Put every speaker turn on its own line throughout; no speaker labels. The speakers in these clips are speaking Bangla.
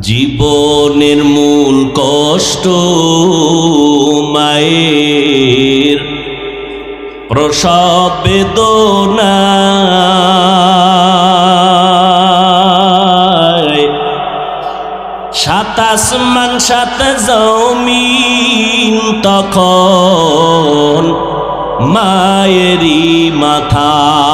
জীবনের মূল কষ্ট মায়ের। প্রসব বেদনা সাত আসমান সাত জমিন তখন মায়েরই মাথায়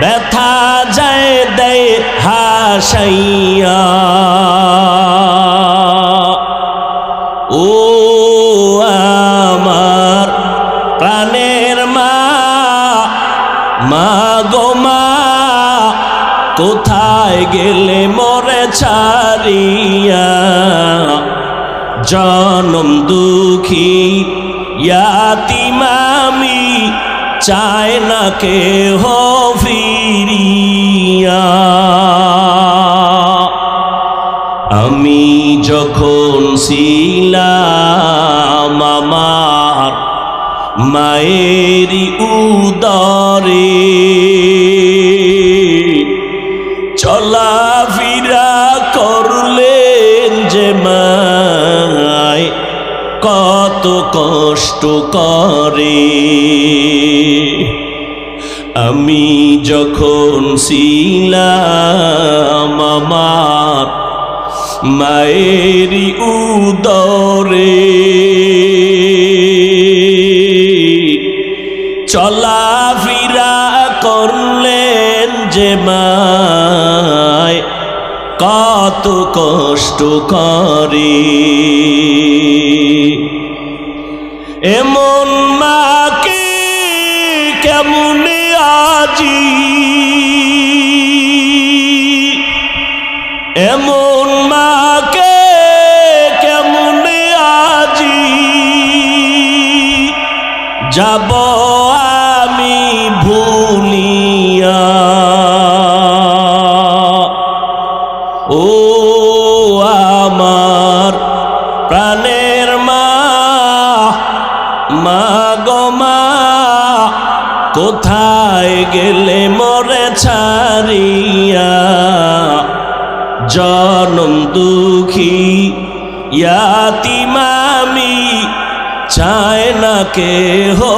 ব্যথা যায় দেয় হাসাইয়া। ও আমার প্রাণের মা মা গো মা, কোথায় গেলে মরে ছাড়িয়া? জনম দুঃখী, ইয়াতিমামি চায় না কে ফিরিয়া। আমি যখন ছিলাম আমার মায়েরি উদরে কষ্ট করে। আমি যখন ছিলাম আমার মায়েরই উদরে, চলাফেরা করলেন যে মায়, কত কষ্ট করে। এমন মাকে কেমনে আজি? এমন মাকে কেমনে আজি? যাব আমি ভুলিয়া। ও আমার প্রাণের মা মা গমা কোথায় গেলে মরে ছাড়িয়া? জনম দুঃখী ইয়াতিমামি চায় না কে হো